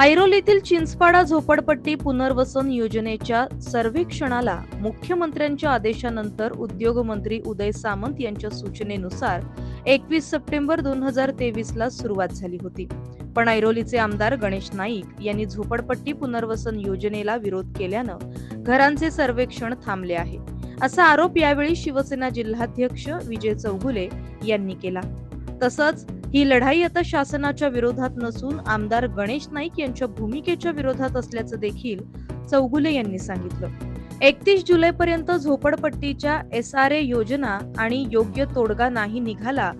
ऐरोलीतील चिंचपाडा झोपडपट्टी पुनर्वसन योजनेच्या सर्वेक्षणाला मुख्यमंत्र्यांच्या आदेशानंतर उद्योगमंत्री उदय सामंत यांच्या सूचनेनुसार एकवीस सप्टेंबर दोन हजार तेवीस ला सुरुवात झाली होती. पण ऐरोलीचे आमदार गणेश नाईक यांनी झोपडपट्टी पुनर्वसन योजनेला विरोध केल्यानं घरांचे सर्वेक्षण थांबले आहे. असा आरोप यावेळी शिवसेना जिल्हाध्यक्ष विजय चौगुले यांनी केला. तसंच ही लढाई आता शासनाच्या विरोधात नसून आमदार गणेश नाईक यांच्या भूमिकेच्या विरोधात असल्याचं देखील चौगुले यांनी सांगितलं. एकतीस जुलै पर्यंत झोपडपट्टीच्या एस आर ए योजना आणि योग्य तोडगा नाही निघाला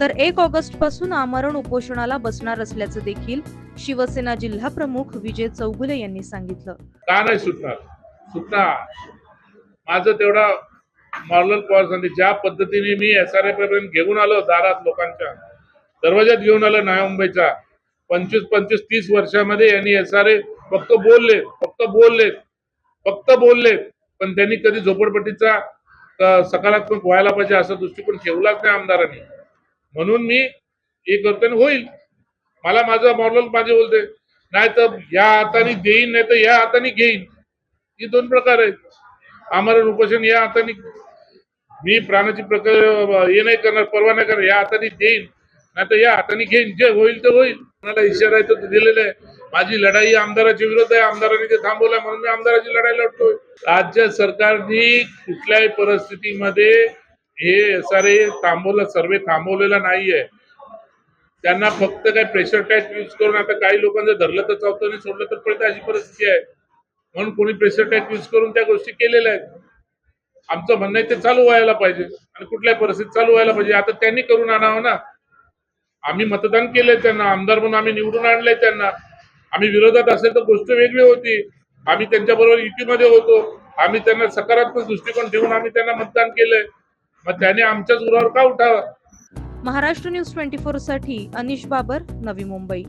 तर एक ऑगस्टपासून आमरण उपोषणाला बसणार असल्याचं देखील शिवसेना जिल्हा प्रमुख विजय चौगुले यांनी सांगितलं. का नाही सुटणार? सुटणार. माझं तेवढा मॉरल पॉवर ज्या पद्धतीने मी एस आर पर्यंत घेऊन आलो दारात लोकांच्या दरवाज्यात घेऊन आला नव्या मुंबईचा. पंचवीस पंचवीस तीस वर्षामध्ये यांनी एस आर ए फक्त बोलले फक्त बोलले फक्त बोलले. पण त्यांनी कधी झोपडपट्टीचा सकारात्मक व्हायला पाहिजे असा दृष्टिकोन ठेवलाच नाही आमदारांनी. म्हणून मी हे करतो आणि होईल. मला माझं मॉरल माझे बोलते. नाही तर या हाताने देईन नाही तर या हाताने घेईन. ही दोन प्रकार आहेत. आमरण उपोषण या हाताने मी प्राणाची प्रकार हे नाही करणार परवा नाही करणार या हाताने देईन. नाही तर या हाताने घेईन जे होईल ते होईल. कोणाला इशारा आहे तो दिलेला आहे. माझी लढाई आमदाराच्या विरोध आहे. आमदारांनी ते थांबवलंय म्हणून मी आमदाराची लढाई लढतोय. राज्य सरकारने कुठल्याही परिस्थितीमध्ये हे एस आर ए थांबवलं सर्वे थांबवलेला नाहीये. त्यांना फक्त काही प्रेशर टॅक्स यूज करून आता काही लोकांचं धरलं तर चावतं आणि सोडलं तर पडतं अशी परिस्थिती आहे. म्हणून कोणी प्रेशर टॅक्स यूज करून त्या गोष्टी केलेल्या आहेत. आमचं म्हणणं आहे ते चालू व्हायला पाहिजे. आणि कुठल्याही परिस्थितीत चालू व्हायला पाहिजे. आता त्यांनी करून आणावं ना. आम्ही मतदान केलंय त्यांना आमदार म्हणून आम्ही निवडून आणलंय त्यांना. आम्ही विरोधात असेल तर गोष्ट वेगळी होती. आम्ही त्यांच्याबरोबर युतीमध्ये होतो. आम्ही त्यांना सकारात्मक दृष्टिकोन ठेवून आम्ही त्यांना मतदान केलंय. मग त्याने आमच्याच उरावर का उठावं? महाराष्ट्र न्यूज ट्वेंटी फोरसाठी अनिश बाबर नवी मुंबई.